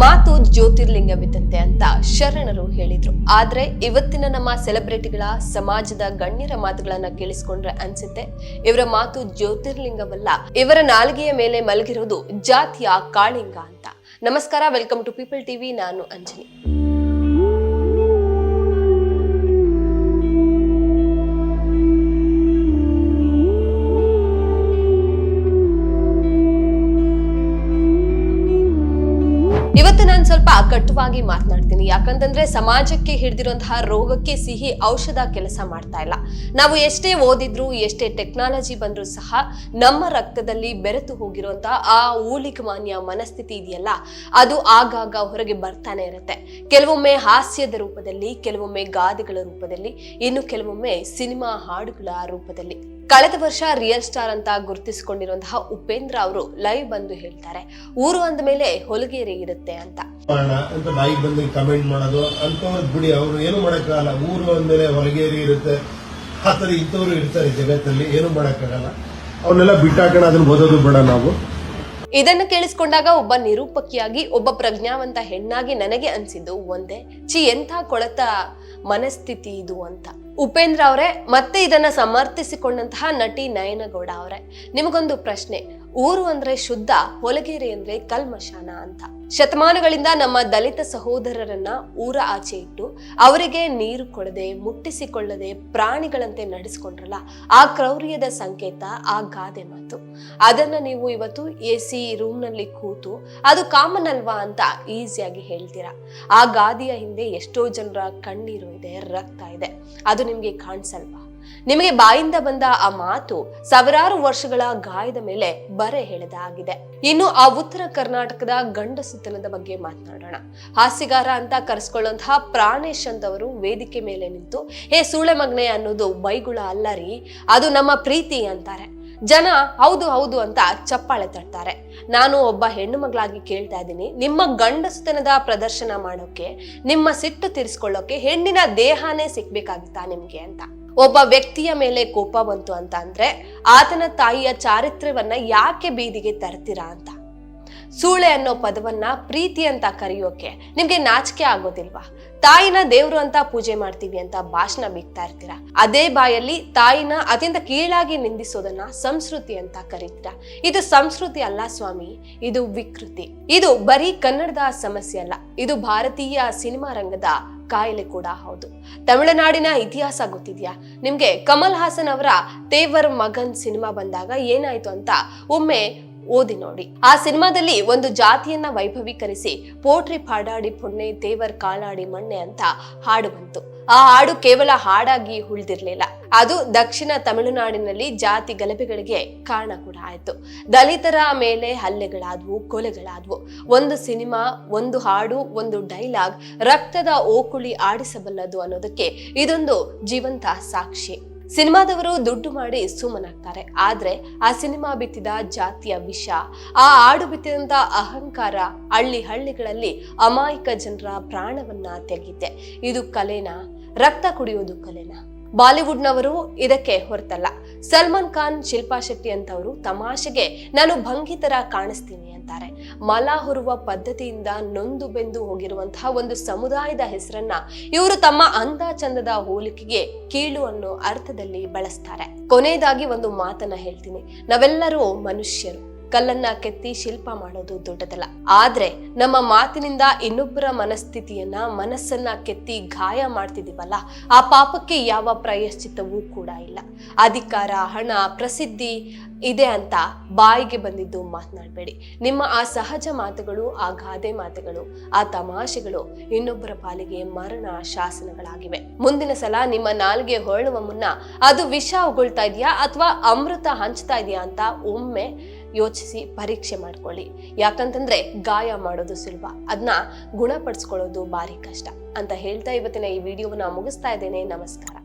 ಮಾತು ಜ್ಯೋತಿರ್ಲಿಂಗವಿದ್ದಂತೆ ಅಂತ ಶರಣರು ಹೇಳಿದ್ರು. ಆದ್ರೆ ಇವತ್ತಿನ ನಮ್ಮ ಸೆಲೆಬ್ರಿಟಿಗಳ, ಸಮಾಜದ ಗಣ್ಯರ ಮಾತುಗಳನ್ನ ಕೇಳಿಸ್ಕೊಂಡ್ರೆ ಅನ್ಸುತ್ತೆ. ಇವರ ಮಾತು ಜ್ಯೋತಿರ್ಲಿಂಗವಲ್ಲ. ಇವರ ನಾಲ್ಗೆಯ ಮೇಲೆ ಮಲಗಿರೋದು ಜಾತಿಯ ಕಾಳಿಂಗ ಅಂತ. ನಮಸ್ಕಾರ, ವೆಲ್ಕಮ್ ಟು ಪೀಪಲ್ ಟಿವಿ. ನಾನು ಅಂಜನಿ ಇವತ್ತು ನಾನು ಸ್ವಲ್ಪ ಕಟ್ಟುವಾಗಿ ಮಾತನಾಡ್ತೀನಿ. ಯಾಕಂತಂದ್ರೆ ಸಮಾಜಕ್ಕೆ ಹಿಡಿದಿರುವಂತಹ ರೋಗಕ್ಕೆ ಸಿಹಿ ಔಷಧ ಕೆಲಸ ಮಾಡ್ತಾ ಇಲ್ಲ. ನಾವು ಎಷ್ಟೇ ಓದಿದ್ರು, ಎಷ್ಟೇ ಟೆಕ್ನಾಲಜಿ ಬಂದರೂ ಸಹ ನಮ್ಮ ರಕ್ತದಲ್ಲಿ ಬೆರೆತು ಹೋಗಿರುವಂತಹ ಆ ಊಳಿಗಮಾನ್ಯ ಮನಸ್ಥಿತಿ ಇದೆಯಲ್ಲ, ಅದು ಆಗಾಗ ಹೊರಗೆ ಬರ್ತಾನೆ ಇರುತ್ತೆ. ಕೆಲವೊಮ್ಮೆ ಹಾಸ್ಯದ ರೂಪದಲ್ಲಿ, ಕೆಲವೊಮ್ಮೆ ಗಾದೆಗಳ ರೂಪದಲ್ಲಿ, ಇನ್ನು ಕೆಲವೊಮ್ಮೆ ಸಿನಿಮಾ ಹಾಡುಗಳ ರೂಪದಲ್ಲಿ. ಕಳೆದ ವರ್ಷ ರಿಯಲ್ ಸ್ಟಾರ್ ಅಂತ ಗುರುತಿಸಿಕೊಂಡಿರುವಂತಹ ಉಪೇಂದ್ರ ಅವರು ಲೈವ್ ಬಂದು ಹೇಳ್ತಾರೆ. ಊರು ಅಂದ ಮೇಲೆ ಹೊಲಗೇರಿ ಇರುತ್ತೆ ಅಂತ. ಮಾಡೋಣ ಅಂತ ಬಾಯಿಗೆ ಬಂದು ಕಮೆಂಟ್ ಮಾಡೋದು ಅಂತವ್ರು ಬಿಡಿ, ಅವರು ಏನು ಮಾಡೋಕ್ಕಾಗಲ್ಲ. ಊರು ಅಂದಮೇಲೆ ಹೊಲಗೇರಿ ಇರುತ್ತೆ. ಆ ಥರ ಇಂಥವ್ರು ಇರ್ತಾರೆ ಜಗತ್ತಲ್ಲಿ, ಏನು ಮಾಡೋಕ್ಕಾಗಲ್ಲ. ಅವನ್ನೆಲ್ಲ ಬಿಟ್ಟಾಕೋಣ, ಅದನ್ನ ಓದೋದು ಬೇಡ ನಾವು. ಇದನ್ನು ಕೇಳಿಸ್ಕೊಂಡಾಗ ಒಬ್ಬ ನಿರೂಪಕಿಯಾಗಿ, ಒಬ್ಬ ಪ್ರಜ್ಞಾವಂತ ಹೆಣ್ಣಾಗಿ ನನಗೆ ಅನ್ಸಿದ್ದು ಒಂದೇ ಚಿ ಎಂಥ ಕೊಳತ ಮನಸ್ಥಿತಿ ಇದು ಅಂತ. ಉಪೇಂದ್ರ ಅವರೇ, ಮತ್ತೆ ಇದನ್ನ ಸಮರ್ಥಿಸಿಕೊಂಡಂತಹ ನಟಿ ನಯನಗೌಡ ಅವರೇ. ನಿಮಗೊಂದು ಪ್ರಶ್ನೆ. ಊರು ಅಂದ್ರೆ ಶುದ್ಧ, ಹೊಲಗೇರಿ ಅಂದ್ರೆ ಕಲ್ಮಶಾನ ಅಂತ. ಶತಮಾನಗಳಿಂದ ನಮ್ಮ ದಲಿತ ಸಹೋದರರನ್ನ ಊರ ಆಚೆ ಇಟ್ಟು ಅವರಿಗೆ ನೀರು ಕೊಡದೆ, ಮುಟ್ಟಿಸಿಕೊಳ್ಳದೆ ಪ್ರಾಣಿಗಳಂತೆ ನಡೆಸ್ಕೊಂಡ್ರಲ್ಲ, ಆ ಕ್ರೌರ್ಯದ ಸಂಕೇತ, ಆ ಗಾದೆ ಮಾತು. ಅದನ್ನ ನೀವು ಇವತ್ತು ಎ ಸಿ ರೂಮ್ನಲ್ಲಿ ಕೂತು ಅದು ಕಾಮನ್ ಅಲ್ವಾ ಅಂತ ಈಸಿಯಾಗಿ ಹೇಳ್ತೀರಾ? ಆ ಗಾದಿಯ ಹಿಂದೆ ಎಷ್ಟೋ ಜನರ ಕಣ್ಣೀರು ಇದೆ, ರಕ್ತ ಇದೆ. ಅದು ನಿಮ್ಗೆ ಕಾಣಿಸಲ್ವಾ? ನಿಮಗೆ ಬಾಯಿಂದ ಬಂದ ಆ ಮಾತು ಸಾವಿರಾರು ವರ್ಷಗಳ ಗಾಯದ ಮೇಲೆ ಬರೆ ಎಳೆದ ಆಗಿದೆ ಇನ್ನು ಆ ಉತ್ತರ ಕರ್ನಾಟಕದ ಗಂಡಸುತನದ ಬಗ್ಗೆ ಮಾತನಾಡೋಣ. ಹಾಸ್ಯಗಾರ ಅಂತ ಕರೆಸ್ಕೊಳ್ಳುವಂತಹ ಪ್ರಾಣೇಶ್ ಅಂತವರು ವೇದಿಕೆ ಮೇಲೆ ನಿಂತು, ಹೇ ಸೂಳೆ ಮಗ್ನೆ ಅನ್ನೋದು ಬೈಗುಳ ಅಲ್ಲ ರೀ ಅದು ನಮ್ಮ ಪ್ರೀತಿ ಅಂತಾರೆ. ಜನ, ಹೌದು ಹೌದು ಅಂತ ಚಪ್ಪಾಳೆ ತಟ್ತಾರೆ. ನಾನು ಒಬ್ಬ ಹೆಣ್ಣು ಮಗಳಾಗಿ ಕೇಳ್ತಾ ಇದ್ದೀನಿ. ನಿಮ್ಮ ಗಂಡಸುತನದ ಪ್ರದರ್ಶನ ಮಾಡೋಕೆ, ನಿಮ್ಮ ಸಿಟ್ಟು ತೀರಿಸ್ಕೊಳ್ಳೋಕೆ ಹೆಣ್ಣಿನ ದೇಹನೇ ಸಿಕ್ಬೇಕಾಗಿತ್ತಾ ನಿಮ್ಗೆ ಅಂತ. ಒಬ್ಬ ವ್ಯಕ್ತಿಯ ಮೇಲೆ ಕೋಪ ಬಂತು ಅಂತ ಅಂದ್ರೆ ಆತನ ತಾಯಿಯ ಚಾರಿತ್ರ್ಯವನ್ನ ಯಾಕೆ ಬೀದಿಗೆ ತರ್ತೀರಾ ಅಂತ? ಸೂಳೆ ಅನ್ನೋ ಪದವನ್ನ ಪ್ರೀತಿ ಅಂತ ಕರೆಯೋಕೆ ನಿಮ್ಗೆ ನಾಚಿಕೆ ಆಗೋದಿಲ್ವಾ? ತಾಯಿನ ದೇವ್ರು ಅಂತ ಪೂಜೆ ಮಾಡ್ತೀವಿ ಅಂತ ಭಾಷಣ ಬಿಗ್ತಾ ಇರ್ತೀರಾ? ಅದೇ ಬಾಯಲ್ಲಿ ತಾಯಿನ ಅತ್ಯಂತ ಕೀಳಾಗಿ ನಿಂದಿಸೋದನ್ನ ಸಂಸ್ಕೃತಿ ಅಂತ ಕರೀತೀರಾ? ಇದು ಸಂಸ್ಕೃತಿ ಅಲ್ಲ ಸ್ವಾಮಿ, ಇದು ವಿಕೃತಿ. ಇದು ಬರೀ ಕನ್ನಡದ ಸಮಸ್ಯೆ ಅಲ್ಲ, ಇದು ಭಾರತೀಯ ಸಿನಿಮಾ ರಂಗದ ಕಾಯಿಲೆ ಕೂಡ ಹೌದು. ತಮಿಳುನಾಡಿನ ಇತಿಹಾಸ ಗೊತ್ತಿದ್ಯಾ? ನಿಮ್ಗೆ ಕಮಲ್ ಹಾಸನ್ ಅವರ ತೇವರ್ ಮಗನ್ ಸಿನಿಮಾ ಬಂದಾಗ ಏನಾಯ್ತು ಅಂತ ಒಮ್ಮೆ ಓದಿ ನೋಡಿ. ಆ ಸಿನಿಮಾದಲ್ಲಿ ಒಂದು ಜಾತಿಯನ್ನ ವೈಭವೀಕರಿಸಿ ಪೋಟ್ರಿ ಪಾಡಾಡಿ ಪುಣ್ಣೆ ದೇವರ್ ಕಾಲಾಡಿ ಮಣ್ಣೆ ಅಂತ ಹಾಡು ಬಂತು. ಆ ಹಾಡು ಕೇವಲ ಹಾಡಾಗಿ ಉಳಿದಿರ್ಲಿಲ್ಲ. ಅದು ದಕ್ಷಿಣ ತಮಿಳುನಾಡಿನಲ್ಲಿ ಜಾತಿ ಗಲಭೆಗಳಿಗೆ ಕಾರಣ ಕೂಡ ಆಯ್ತು. ದಲಿತರ ಮೇಲೆ ಹಲ್ಲೆಗಳಾದ್ವು, ಕೊಲೆಗಳಾದವು. ಒಂದು ಸಿನಿಮಾ, ಒಂದು ಹಾಡು, ಒಂದು ಡೈಲಾಗ್ ರಕ್ತದ ಓಕುಳಿ ಆಡಿಸಬಲ್ಲದು ಅನ್ನೋದಕ್ಕೆ ಇದೊಂದು ಜೀವಂತ ಸಾಕ್ಷಿ. ಸಿನಿಮಾದವರು ದುಡ್ಡು ಮಾಡಿ ಸುಮ್ಮನಾಗ್ತಾರೆ. ಆದ್ರೆ ಆ ಸಿನಿಮಾ ಬಿತ್ತಿದ ಜಾತಿಯ ವಿಷ, ಆ ಹಾಡು ಬಿತ್ತಿದಂತ ಅಹಂಕಾರ ಹಳ್ಳಿ ಹಳ್ಳಿಗಳಲ್ಲಿ ಅಮಾಯಕ ಜನರ ಪ್ರಾಣವನ್ನ ತೆಗೆದಿದೆ ಇದು ಕಲೆನಾ? ರಕ್ತ ಕುಡಿಯೋದು ಕಲೆನಾ? ಬಾಲಿವುಡ್ನವರು ಇದಕ್ಕೆ ಹೊರತಲ್ಲ. ಸಲ್ಮಾನ್ ಖಾನ್, ಶಿಲ್ಪಾ ಶೆಟ್ಟಿ ಅಂತವರು ತಮಾಷೆಗೆ ನಾನು ಭಂಗಿತರ ಕಾಣಿಸ್ತೀನಿ ಅಂತಾರೆ. ಮಲ ಹೊರುವ ಪದ್ಧತಿಯಿಂದ ನೊಂದು ಬೆಂದು ಹೋಗಿರುವಂತಹ ಒಂದು ಸಮುದಾಯದ ಹೆಸರನ್ನ ಇವರು ತಮ್ಮ ಅಂದ ಚಂದದ ಹೋಲಿಕೆಗೆ ಕೀಳು ಅನ್ನೋ ಅರ್ಥದಲ್ಲಿ ಬಳಸ್ತಾರೆ. ಕೊನೆಯದಾಗಿ ಒಂದು ಮಾತನ್ನ ಹೇಳ್ತೀನಿ. ನಾವೆಲ್ಲರೂ ಮನುಷ್ಯರು. ಕಲ್ಲನ್ನ ಕೆತ್ತಿ ಶಿಲ್ಪ ಮಾಡೋದು ದೊಡ್ಡದಲ್ಲ. ಆದ್ರೆ ನಮ್ಮ ಮಾತಿನಿಂದ ಇನ್ನೊಬ್ಬರ ಮನಸ್ಥಿತಿಯನ್ನ, ಮನಸ್ಸನ್ನ ಕೆತ್ತಿ ಗಾಯ ಮಾಡ್ತಿದೀವಲ್ಲ, ಆ ಪಾಪಕ್ಕೆ ಯಾವ ಪ್ರಾಯಶ್ಚಿತ್ತವೂ ಕೂಡ ಇಲ್ಲ. ಅಧಿಕಾರ, ಹಣ, ಪ್ರಸಿದ್ಧಿ ಇದೆ ಅಂತ ಬಾಯಿಗೆ ಬಂದಿದ್ದು ಮಾತನಾಡಬೇಡಿ. ನಿಮ್ಮ ಆ ಸಹಜ ಮಾತುಗಳು, ಆ ಗಾದೆ ಮಾತುಗಳು, ಆ ತಮಾಷೆಗಳು ಇನ್ನೊಬ್ಬರ ಪಾಲಿಗೆ ಮರಣ ಶಾಸನಗಳಾಗಿವೆ. ಮುಂದಿನ ಸಲ ನಿಮ್ಮ ನಾಲ್ಗೆ ಹೊರಳುವ ಮುನ್ನ ಅದು ವಿಷ ಉಗುಳ್ತಾ ಇದೆಯಾ ಅಥವಾ ಅಮೃತ ಹಂಚ್ತಾ ಇದೆಯಾ ಅಂತ ಒಮ್ಮೆ ಯೋಚಿಸಿ ಪರೀಕ್ಷೆ ಮಾಡ್ಕೊಳ್ಳಿ. ಯಾಕಂತಂದ್ರೆ ಗಾಯ ಮಾಡೋದು ಸುಲಭ. ಅದನ್ನ ಗುಣಪಡಿಸ್ಕೊಳ್ಳೋದು ಭಾರಿ ಕಷ್ಟ. ಅಂತ ಹೇಳ್ತಾ ಇವತ್ತಿನ ಈ ವಿಡಿಯೋವನ್ನ ಮುಗಿಸ್ತಾ ಇದ್ದೇನೆ. ನಮಸ್ಕಾರ.